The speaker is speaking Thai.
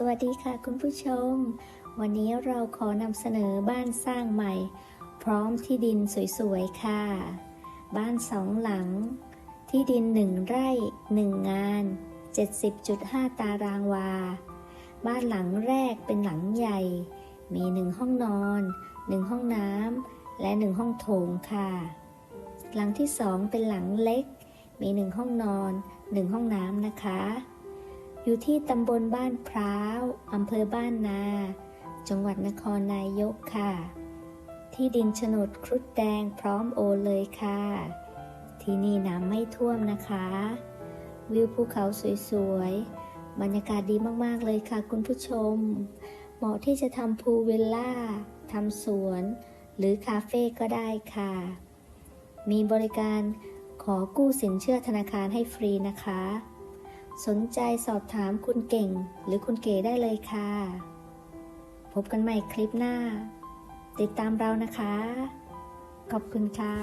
สวัสดีค่ะคุณผู้ชม วันนี้เราขอนำเสนอบ้านสร้างใหม่ พร้อมที่ดินสวยๆค่ะ บ้านสองหลัง ที่ดินหนึ่งไร่หนึ่งงาน 70.5 ตารางวา บ้านหลังแรกเป็นหลังใหญ่ มีหนึ่งห้องนอนหนึ่งห้องน้ำและหนึ่งห้องโถงค่ะ หลังที่สองเป็นหลังเล็ก มีหนึ่งห้องนอนหนึ่งห้องน้ำนะคะ อยู่ที่ตำบลบ้านพร้าวอำเภอบ้านนา จังหวัดนครนายกค่ะ ที่ดินโฉนดครุฑแดงพร้อมโอนเลยค่ะ ที่นี่น้ำไม่ท่วมนะคะ วิวภูเขาสวยๆ บรรยากาศดีมากๆเลยค่ะคุณผู้ชม เหมาะที่จะทำพูลวิลล่าทำสวน หรือคาเฟ่ก็ได้ค่ะ มีบริการขอกู้สินเชื่อธนาคารให้ฟรีนะคะ สนใจสอบถามคุณเก่งหรือคุณเก๋ได้เลยค่ะ พบกันใหม่คลิปหน้า ติดตามเรานะคะ ขอบคุณค่ะ